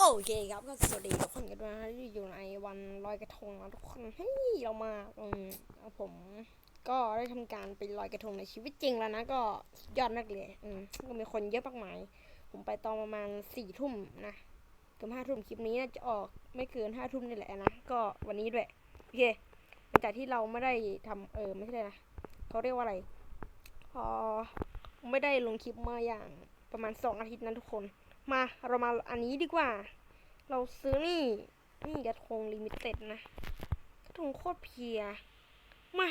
โอเคครับก็สวัสดีทุกคนกันด้วยนะอยู่ในวันลอยกระทงนะทุกคนเฮ้ยเรามาอืมผมก็ได้ทำการไปลอยกระทงในชีวิตจริงแล้วนะก็ยอดมากเลยอืมก็มีคนเยอะมากมาย ผมไปตอนประมาณสี่ทุ่มนะเกือบห้าทุ่มคลิปนี้น่าจะออกไม่เกินห้าทุ่มนี่แหละนะก็วันนี้ด้วยโอเคหลังจากที่เราไม่ได้ทำเออไม่ใช่นะเขาเรียกว่าอะไร พอไม่ได้ลงคลิปมาอย่างประมาณสองอาทิตย์นะทุกคน มาเรามาอันนี้ดีกว่า เราซื้อนี่ นี่กระทงลิมิเต็ดนะกระทงโคตรเพีย มา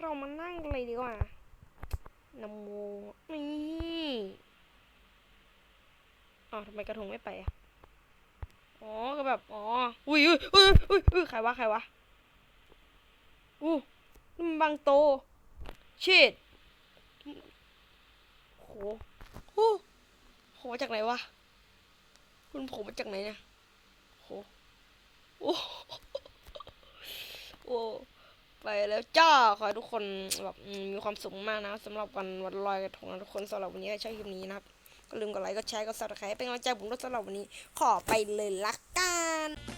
เรามานั่งเลยดีกว่านำโมนี่อ๋อทำไมกระทงไม่ไปอะอ๋อก็แบบอ๋ออุ้ยอุ้ยอุ้ยอุ้ยอุ้ยใครวะใครวะอู้นี่มันบางโตชิดโหโหโห มาจากไหนวะ คุณผมมาจากไหนเนี่ยโหโอ้โอ้ไปแล้วจ้าขอให้ทุกคนแบบมีความสุขมากนะสำหรับวันวันลอยกระทงนะทุกคนสำหรับวันนี้ใช้คลิปนี้นะครับก็ลืมกดไลค์กดแชร์กดซับสไครต์เป็นกำลังใจผมด้วยสำหรับวันนี้ ขอไปเลยละกัน